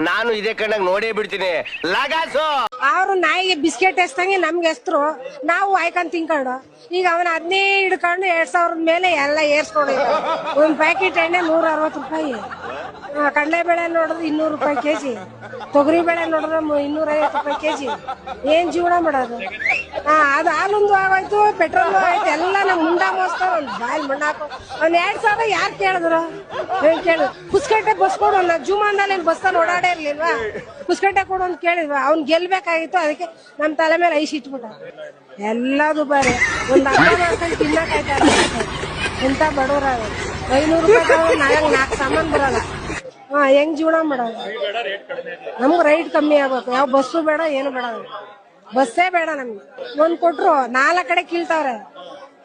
ನಾನು ಇದೇ ಕಣ್ಣಾಗ ನೋಡೇ ಬಿಡ್ತೀನಿ. ಲಗಾಸು! ಅವ್ರು ನಾಯಿಗೆ ಬಿಸ್ಕೆಟ್ ಎಸ್ತಂಗೆ ನಮ್ಗೆ ಎಸ್ತರು ನಾವು ಆಯ್ಕೊಂಡ್ ತಿನ್ಕೊಂಡು ಈಗ ಅವನ ಅದನ್ನೇ ಹಿಡ್ಕೊಂಡು ಎರಡ್ ಸಾವಿರದ ಮೇಲೆ ಎಲ್ಲ ಏರ್ಸ್ಕೊಂಡು ಒಂದ್ ಪ್ಯಾಕೆಟ್ ಎಣ್ಣೆ ನೂರ ಅರವತ್ತು ರೂಪಾಯಿ. ಆ, ಕಡಲೆಬೇಳೆ ನೋಡಿದ್ರೆ ಇನ್ನೂರು ರೂಪಾಯಿ ಕೆಜಿ. ತೊಗರಿ ಬೇಳೆ ನೋಡಿದ್ರೆ ಇನ್ನೂರ ಐವತ್ತು ರೂಪಾಯಿ ಕೆಜಿ. ಏನ್ ಜೀವನ ಮಾಡೋದು? ಹಾ ಅದು ಹಾಲೊಂದು ಆಗೋಯ್ತು ಪೆಟ್ರೋಲ್ ಆಯ್ತು ಎಲ್ಲ ನಮ್ ಮುಂಡ ಒಂದು ಬಾಯಿ ಮಣ್ಣಾಕು. ಒಂದ್ ಎರಡ್ ಸಾವಿರ ಯಾರು ಕೇಳಿದ್ರು? ಏನ್ ಕೇಳಿದ್ರು? ಪುಸ್ಕಟ್ಟೆ ಬಸ್ ಕೊಡು ನಾ ಏನ್ ಬಸ್ತಾನ ಓಡಾಡೇ ಇರ್ಲಿಲ್ವಾ? ಪುಸ್ಕಟ್ಟೆ ಕೊಡು ಅಂತ ಕೇಳಿದ್ವ ಅವ್ನ್ ಗೆಲ್ಬೇಕಾಗಿತ್ತು, ಅದಕ್ಕೆ ನಮ್ ತಲೆ ಮೇಲೆ ಐಸ್ ಇಟ್ಬಿಟ್ಟ. ಎಲ್ಲದು ಬಾರಿ. ಒಂದ್ ಅರ್ಧ ಮಾಡ್ಕೊಂಡು ತಿನ್ನಕ್ಕಾಯ್ತಾ ಎಂತ ಬಡವ್ರ ಐನೂರು ರೂಪಾಯಿ ನಾಲ್ಕು ನಾಲ್ಕು ಸಾಮಾನ್ ಬರಲ್ಲ. ಹಾ, ಹೆಂಗ್ ಜೀವನ ಮಾಡೋದು? ನಮ್ಗೆ ರೈಟ್ ಕಮ್ಮಿ ಆಗ್ಬೇಕು. ಯಾವ ಬಸ್ಸು ಬೇಡ, ಏನು ಬೇಡ. ಬಸ್ಸೇ ಬೇಡ ನಮ್ಗೆ. ಒಂದ್ ಕೊಟ್ರು ನಾಲ್ಕು ಕಡೆ ಕೀಳ್ತಾವ್ರೆ.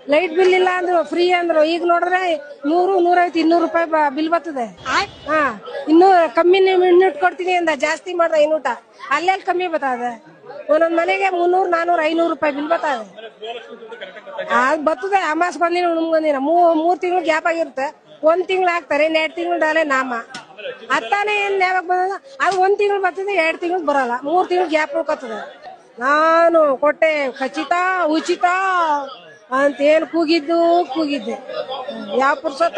ಲೈಟ್ ಬಿಲ್ ಇಲ್ಲ ಅಂದ್ರು ಫ್ರೀ ಅಂದ್ರು. ಈಗ ನೋಡಿದ್ರೆ ನೂರು, ನೂರೈವತ್ತು, ಇನ್ನೂರು ರೂಪಾಯಿ ಬಿಲ್ ಬರ್ತದೆ. ಹಾ, ಇನ್ನೂ ಕಮ್ಮಿ ಯೂನಿಟ್ ಕೊಡ್ತೀನಿ ಅಂದ, ಜಾಸ್ತಿ ಮಾಡ್ದ ಇನ್ನೂಟ. ಅಲ್ಲೆಲ್ಲಿ ಕಮ್ಮಿ ಬರ್ತದೆ? ಒಂದೊಂದ್ ಮನೆಗೆ ಮುನ್ನೂರ್, ನಾನೂರ್, ಐನೂರು ರೂಪಾಯಿ ಬಿಲ್ ಬರ್ತದೆ. ಅದ್ ಬರ್ತದೆ, ಅಮಾಸ್ ಬಂದಿನ ಉಣ್ಗೊಂದಿನ ಮೂ ಮೂರ್ ತಿಂಗಳು ಗ್ಯಾಪ್ ಆಗಿರುತ್ತೆ. ಒಂದ್ ತಿಂಗಳು ಹಾಕ್ತಾರೆ, ಇನ್ ಎರಡ್ ತಿಂಗಳು ಡಾಲೆ ನಾಮ. ಅತ್ತಾನೆ ಏನ್ ಯಾವಾಗ ಬಂದ ಅದು ಒಂದ್ ತಿಂಗಳು ಬರ್ತದೆ, ಎರಡ್ ತಿಂಗಳು ಬರಲ್ಲ. ಮೂರ್ ತಿಂಗಳು ಗ್ಯಾಪ್ ಉಳ್ಕೊತದೆ. ನಾನು ಕೊಟ್ಟೆ, ಖಚಿತ, ಉಚಿತ. ಅಂತ ಏನ್ ಕೂಗಿದ್ದು. ಕೂಗಿದ್ದೆ ಯಾವ ಪುರ್ಸೊತ್ತ